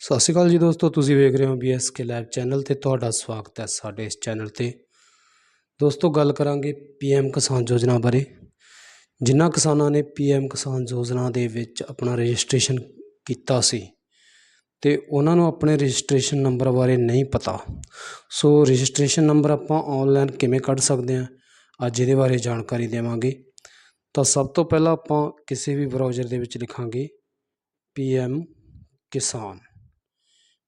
ਸਤਿ ਸ਼੍ਰੀ ਅਕਾਲ ਜੀ ਦੋਸਤੋ, ਤੁਸੀਂ ਵੇਖ ਰਹੇ ਹੋ ਬੀਐਸਕੇ ਲਾਈਵ ਚੈਨਲ ਤੇ ਤੁਹਾਡਾ ਸਵਾਗਤ ਹੈ ਸਾਡੇ ਇਸ ਚੈਨਲ ਤੇ। ਦੋਸਤੋ, ਗੱਲ ਕਰਾਂਗੇ ਪੀਐਮ ਕਿਸਾਨ ਯੋਜਨਾ ਬਾਰੇ। ਜਿਨ੍ਹਾਂ ਕਿਸਾਨਾਂ ਨੇ ਪੀਐਮ ਕਿਸਾਨ ਯੋਜਨਾ ਦੇ ਵਿੱਚ ਆਪਣਾ ਰਜਿਸਟ੍ਰੇਸ਼ਨ ਕੀਤਾ ਸੀ ਤੇ ਉਹਨਾਂ ਨੂੰ ਆਪਣੇ ਰਜਿਸਟ੍ਰੇਸ਼ਨ ਨੰਬਰ ਬਾਰੇ ਨਹੀਂ ਪਤਾ। ਸੋ ਰਜਿਸਟ੍ਰੇਸ਼ਨ ਨੰਬਰ ਆਪਾਂ ਆਨਲਾਈਨ ਕਿਵੇਂ ਕੱਢ ਸਕਦੇ ਹਾਂ, ਅੱਜ ਇਹਦੇ ਬਾਰੇ ਜਾਣਕਾਰੀ ਦੇਵਾਂਗੇ। ਤਾਂ ਸਭ ਤੋਂ ਪਹਿਲਾਂ ਆਪਾਂ ਕਿਸੇ ਵੀ ਬਰਾਊਜ਼ਰ ਦੇ ਵਿੱਚ ਲਿਖਾਂਗੇ ਪੀਐਮ ਕਿਸਾਨ।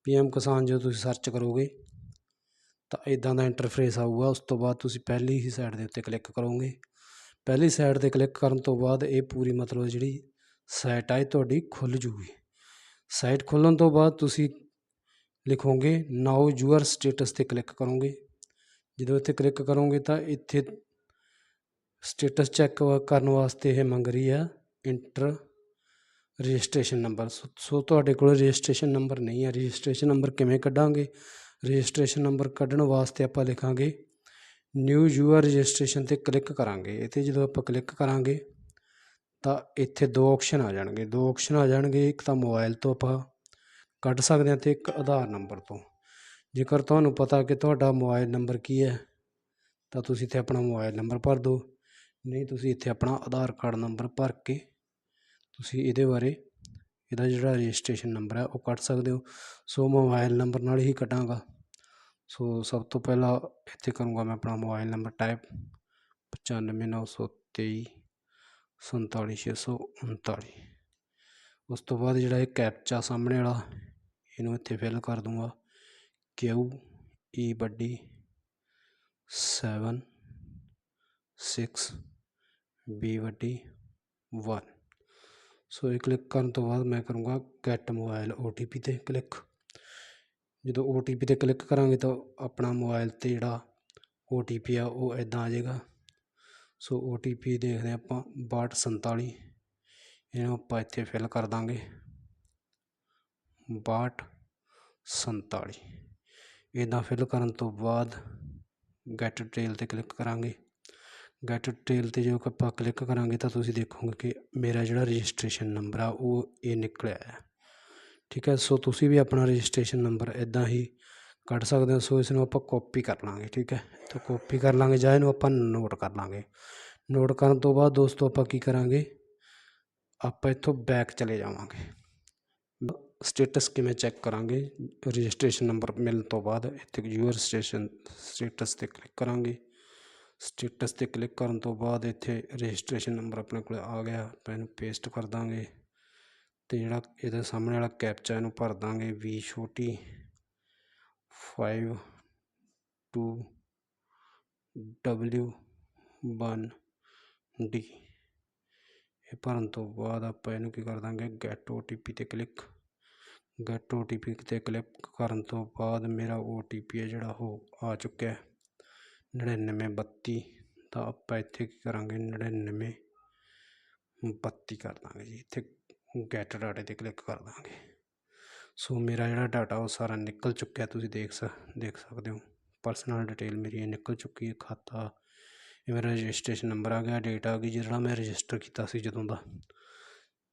ਪੀ ਪੀਐਮ ਕਿਸਾਨ ਜਦੋਂ ਤੁਸੀਂ ਸਰਚ ਕਰੋਗੇ, ਤਾਂ ਇੱਦਾਂ ਦਾ ਇੰਟਰਫੇਸ ਆਊਗਾ। ਉਸ ਤੋਂ ਬਾਅਦ ਤੁਸੀਂ ਪਹਿਲੀ ਹੀ ਸਾਈਡ ਦੇ ਉੱਤੇ ਕਲਿੱਕ ਕਰੋਗੇ। ਪਹਿਲੀ ਸਾਈਡ ਤੇ ਕਲਿੱਕ ਕਰਨ ਤੋਂ ਬਾਅਦ ਇਹ ਪੂਰੀ ਮਤਲਬ ਜਿਹੜੀ ਸਾਈਟ ਆ, ਇਹ ਤੁਹਾਡੀ ਖੁੱਲ ਜੂਗੀ। ਸਾਈਟ ਖੁੱਲਣ ਤੋਂ ਬਾਅਦ ਤੁਸੀਂ ਲਿਖੋਗੇ ਨਾਓ ਯੂਅਰ ਸਟੇਟਸ ਤੇ ਕਲਿੱਕ ਕਰੋਗੇ। ਜਦੋਂ ਇੱਥੇ ਕਲਿੱਕ ਕਰੋਗੇ ਤਾਂ ਇੱਥੇ ਸਟੇਟਸ ਚੈੱਕ ਕਰਨ ਵਾਸਤੇ ਇਹ ਮੰਗ ਰਹੀ ਆ enter registration number. So so ਤੁਹਾਡੇ ਕੋਲ ਰਜਿਸਟ੍ਰੇਸ਼ਨ ਨੰਬਰ ਨਹੀਂ ਹੈ। ਰਜਿਸਟ੍ਰੇਸ਼ਨ ਨੰਬਰ ਕਿਵੇਂ ਕੱਢਾਂਗੇ? ਰਜਿਸਟ੍ਰੇਸ਼ਨ ਨੰਬਰ ਕੱਢਣ ਵਾਸਤੇ ਆਪਾਂ ਲਿਖਾਂਗੇ ਨਿਊ ਯੂਆਰ ਰਜਿਸਟ੍ਰੇਸ਼ਨ ਤੇ ਕਲਿੱਕ ਕਰਾਂਗੇ। ਇੱਥੇ ਜਦੋਂ ਆਪਾਂ ਕਲਿੱਕ ਕਰਾਂਗੇ, ਤਾਂ ਇੱਥੇ ਦੋ ਆਪਸ਼ਨ ਆ ਜਾਣਗੇ। ਦੋ ਆਪਸ਼ਨ ਆ ਜਾਣਗੇ, ਇੱਕ ਤਾਂ ਮੋਬਾਈਲ ਤੋਂ ਆਪਾਂ ਕੱਢ ਸਕਦੇ ਹਾਂ ਤੇ ਇੱਕ ਆਧਾਰ ਨੰਬਰ ਤੋਂ। ਜੇਕਰ ਤੁਹਾਨੂੰ ਪਤਾ ਕਿ ਤੁਹਾਡਾ ਮੋਬਾਈਲ ਨੰਬਰ ਕੀ ਹੈ, ਤਾਂ ਤੁਸੀਂ ਇੱਥੇ ਆਪਣਾ ਮੋਬਾਈਲ ਨੰਬਰ ਭਰ ਦਿਓ। ਨਹੀਂ, ਤੁਸੀਂ ਇੱਥੇ ਆਪਣਾ ਆਧਾਰ ਕਾਰਡ ਨੰਬਰ ਭਰ ਕੇ ਤੁਸੀਂ ਇਹਦੇ ਬਾਰੇ, ਇਹਦਾ ਜਿਹੜਾ ਰਜਿਸਟਰੇਸ਼ਨ ਨੰਬਰ ਹੈ ਉਹ ਕੱਢ ਸਕਦੇ ਹੋ। ਸੋ ਮੋਬਾਈਲ ਨੰਬਰ ਨਾਲ ਹੀ ਕੱਢਾਂਗਾ। ਸੋ ਸਭ ਤੋਂ ਪਹਿਲਾਂ ਇੱਥੇ ਕਰੂੰਗਾ ਮੈਂ ਆਪਣਾ ਮੋਬਾਈਲ ਨੰਬਰ ਟਾਈਪ। ਪਚਾਨਵੇਂ ਨੌ ਸੌ ਤੇਈ ਸੰਤਾਲੀ ਛੇ ਸੌ ਉਨਤਾਲੀ। ਉਸ ਤੋਂ ਬਾਅਦ ਜਿਹੜਾ ਇਹ ਕੈਪਚਾ ਸਾਹਮਣੇ ਵਾਲਾ, ਇਹਨੂੰ ਇੱਥੇ ਫਿਲ ਕਰ ਦੂੰਗਾ। ਕਿਊ, ਈ ਵੱਡੀ, ਸੈਵਨ, ਸਿਕਸ, ਬੀ ਵੱਡੀ, ਵਨ। ਸੋ ਇਹ ਕਲਿੱਕ ਕਰਨ ਤੋਂ ਬਾਅਦ ਮੈਂ ਕਰੂੰਗਾ get mobile O T P 'ਤੇ ਕਲਿੱਕ ਜਦੋਂ ਓ ਟੀ ਪੀ 'ਤੇ ਕਲਿੱਕ ਕਰਾਂਗੇ ਤਾਂ ਆਪਣਾ ਮੋਬਾਈਲ 'ਤੇ ਜਿਹੜਾ ਓ ਟੀ ਪੀ ਆ ਉਹ ਇੱਦਾਂ ਆ ਜਾਏਗਾ। ਸੋ ਓ ਟੀ ਪੀ ਦੇਖਦੇ ਹਾਂ ਆਪਾਂ ਬਾਹਠ ਸੰਤਾਲੀ, ਇਹਨੂੰ ਆਪਾਂ ਇੱਥੇ ਫਿਲ ਕਰ ਦਾਂਗੇ। ਬਾਹਠ ਸੰਤਾਲੀ ਇੱਦਾਂ ਫਿਲ ਕਰਨ ਤੋਂ ਬਾਅਦ ਗੈਟ ਡਿਟੇਲ 'ਤੇ ਕਲਿੱਕ ਕਰਾਂਗੇ। ਗੈਟ ਡਿਟੇਲ 'ਤੇ ਜਦੋਂ ਆਪਾਂ ਕਲਿੱਕ ਕਰਾਂਗੇ ਤਾਂ ਤੁਸੀਂ ਦੇਖੋਗੇ ਕਿ ਮੇਰਾ ਜਿਹੜਾ ਰਜਿਸਟ੍ਰੇਸ਼ਨ ਨੰਬਰ ਆ, ਉਹ ਇਹ ਨਿਕਲਿਆ ਹੈ। ਠੀਕ ਹੈ, ਸੋ ਤੁਸੀਂ ਵੀ ਆਪਣਾ ਰਜਿਸਟ੍ਰੇਸ਼ਨ ਨੰਬਰ ਇੱਦਾਂ ਹੀ ਕੱਢ ਸਕਦੇ ਹੋ, ਸੋ ਇਸ ਨੂੰ ਆਪਾਂ ਕਾਪੀ ਕਰ ਲਾਂਗੇ, ਠੀਕ ਹੈ। ਤਾਂ ਕਾਪੀ ਕਰ ਲਾਂਗੇ ਜਾਂ ਇਹਨੂੰ ਆਪਾਂ ਨੋਟ ਕਰ ਲਾਂਗੇ। ਨੋਟ ਕਰਨ ਤੋਂ ਬਾਅਦ ਦੋਸਤੋ ਆਪਾਂ ਕੀ ਕਰਾਂਗੇ? ਆਪਾਂ ਇੱਥੋਂ ਬੈਕ ਚਲੇ ਜਾਵਾਂਗੇ। ਸਟੇਟਸ ਕਿਵੇਂ ਚੈੱਕ ਕਰਾਂਗੇ? ਰਜਿਸਟ੍ਰੇਸ਼ਨ ਨੰਬਰ ਮਿਲਣ ਤੋਂ ਬਾਅਦ ਇੱਥੇ ਯੂਅਰ ਸਟੇਸ਼ਨ ਸਟੇਟਸ 'ਤੇ ਕਲਿੱਕ ਕਰਾਂਗੇ। ਸਟੇਟਸ 'ਤੇ ਕਲਿੱਕ ਕਰਨ ਤੋਂ ਬਾਅਦ ਇੱਥੇ ਰਜਿਸਟ੍ਰੇਸ਼ਨ ਨੰਬਰ ਆਪਣੇ ਕੋਲ ਆ ਗਿਆ ਆਪਾਂ ਇਹਨੂੰ ਪੇਸਟ ਕਰ ਦਾਂਗੇ ਅਤੇ ਜਿਹੜਾ ਇਹਦੇ ਸਾਹਮਣੇ ਵਾਲਾ ਕੈਪਚਾ ਇਹਨੂੰ ਭਰ ਦਾਂਗੇ ਵੀ ਛੋਟੀ five two W one D ਇਹ ਭਰਨ ਤੋਂ ਬਾਅਦ ਆਪਾਂ ਇਹਨੂੰ ਕੀ ਕਰ ਦਾਂਗੇ ਗੈਟ ਓ ਟੀ ਪੀ 'ਤੇ click get O T P 'ਤੇ ਕਲਿੱਕ ਕਰਨ ਤੋਂ ਬਾਅਦ ਮੇਰਾ ਓ ਟੀ ਪੀ ਹੈ ਜਿਹੜਾ ਉਹ ਆ ਚੁੱਕਿਆ ਨੜਿਨਵੇਂ, ਬੱਤੀ। ਤਾਂ ਆਪਾਂ ਇੱਥੇ ਕੀ ਕਰਾਂਗੇ? ਨੜਿਨਵੇਂ, ਬੱਤੀ ਕਰ ਦਾਂਗੇ ਜੀ। ਇੱਥੇ ਗੈਟ ਡਾਟੇ 'ਤੇ ਕਲਿੱਕ ਕਰ ਦਾਂਗੇ। ਸੋ ਮੇਰਾ ਜਿਹੜਾ ਡਾਟਾ ਉਹ ਸਾਰਾ ਨਿਕਲ ਚੁੱਕਿਆ, ਤੁਸੀਂ ਦੇਖ ਸਕ, ਦੇਖ ਸਕਦੇ ਹੋ। ਪਰਸਨਲ ਡਿਟੇਲ ਮੇਰੀ ਇਹ ਨਿਕਲ ਚੁੱਕੀ ਹੈ। ਖਾਤਾ, ਇਹ ਮੇਰਾ ਰਜਿਸਟ੍ਰੇਸ਼ਨ ਨੰਬਰ ਆ ਗਿਆ ਡੇਟ ਆ ਗਈ, ਜਿਹੜਾ ਮੈਂ ਰਜਿਸਟਰ ਕੀਤਾ ਸੀ ਜਦੋਂ ਦਾ।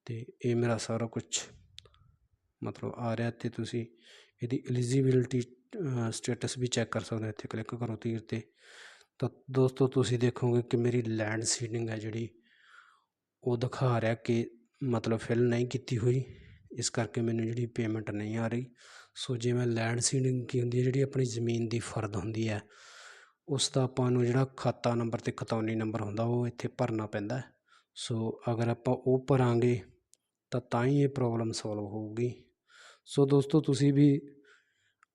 ਅਤੇ ਇਹ ਮੇਰਾ ਸਾਰਾ ਕੁਝ ਮਤਲਬ ਆ ਰਿਹਾ ਅਤੇ ਤੁਸੀਂ, ਇਹਦੀ ਐਲੀਜੀਬਿਲਟੀ ਸਟੇਟਸ ਵੀ ਚੈੱਕ ਕਰ ਸਕਦੇ ਹੋ ਇੱਥੇ ਕਲਿੱਕ ਕਰੋ ਤੀਰ 'ਤੇ। ਤਾਂ ਦੋਸਤੋ, ਤੁਸੀਂ ਦੇਖੋਗੇ ਕਿ ਮੇਰੀ ਲੈਂਡ ਸੀਡਿੰਗ ਹੈ ਜਿਹੜੀ, ਉਹ ਦਿਖਾ ਰਿਹਾ ਕਿ ਮਤਲਬ ਫਿਲ ਨਹੀਂ ਕੀਤੀ ਹੋਈ। ਇਸ ਕਰਕੇ ਮੈਨੂੰ ਜਿਹੜੀ ਪੇਮੈਂਟ ਨਹੀਂ ਆ ਰਹੀ। ਸੋ ਜਿਵੇਂ ਲੈਂਡ ਸੀਡਿੰਗ ਕੀ ਹੁੰਦੀ ਹੈ, ਜਿਹੜੀ ਆਪਣੀ ਜ਼ਮੀਨ ਦੀ ਫਰਦ ਹੁੰਦੀ ਹੈ, ਉਸ ਦਾ ਆਪਾਂ ਨੂੰ ਜਿਹੜਾ ਖਾਤਾ ਨੰਬਰ ਅਤੇ ਖਤੌਨੀ ਨੰਬਰ ਹੁੰਦਾ, ਉਹ ਇੱਥੇ ਭਰਨਾ ਪੈਂਦਾ ਸੋ ਅਗਰ ਆਪਾਂ ਉਹ ਭਰਾਂਗੇ, ਤਾਂ ਤਾਂ ਹੀ ਇਹ ਪ੍ਰੋਬਲਮ ਸੋਲਵ ਹੋਊਗੀ। ਸੋ ਦੋਸਤੋ, ਤੁਸੀਂ ਵੀ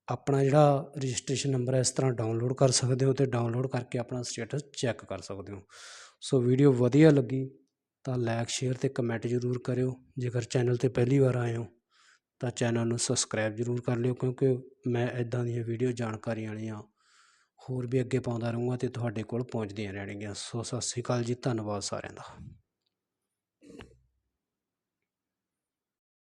ਆਪਣਾ ਜਿਹੜਾ ਰਜਿਸਟ੍ਰੇਸ਼ਨ ਨੰਬਰ ਹੈ, ਇਸ ਤਰ੍ਹਾਂ ਡਾਊਨਲੋਡ ਕਰ ਸਕਦੇ ਹੋ ਅਤੇ ਡਾਊਨਲੋਡ ਕਰਕੇ ਆਪਣਾ ਸਟੇਟਸ ਚੈੱਕ ਕਰ ਸਕਦੇ ਹੋ। ਸੋ ਵੀਡੀਓ ਵਧੀਆ ਲੱਗੀ ਤਾਂ ਲਾਈਕ, ਸ਼ੇਅਰ ਅਤੇ ਕਮੈਂਟ ਜ਼ਰੂਰ ਕਰਿਓ। ਜੇਕਰ ਚੈਨਲ 'ਤੇ ਪਹਿਲੀ ਵਾਰ ਆਏ ਹੋ ਤਾਂ ਚੈਨਲ ਨੂੰ ਸਬਸਕ੍ਰਾਈਬ ਜ਼ਰੂਰ ਕਰ ਲਿਓ, ਕਿਉਂਕਿ ਮੈਂ ਇੱਦਾਂ ਦੀਆਂ ਵੀਡੀਓ ਜਾਣਕਾਰੀ ਵਾਲੀਆਂ ਹੋਰ ਵੀ ਅੱਗੇ ਪਾਉਂਦਾ ਰਹੂੰਗਾ ਅਤੇ ਤੁਹਾਡੇ ਕੋਲ ਪਹੁੰਚਦੀਆਂ ਰਹਿਣਗੀਆਂ। ਸੋ ਸਤਿ ਸ਼੍ਰੀ ਅਕਾਲ ਜੀ, ਧੰਨਵਾਦ ਸਾਰਿਆਂ ਦਾ।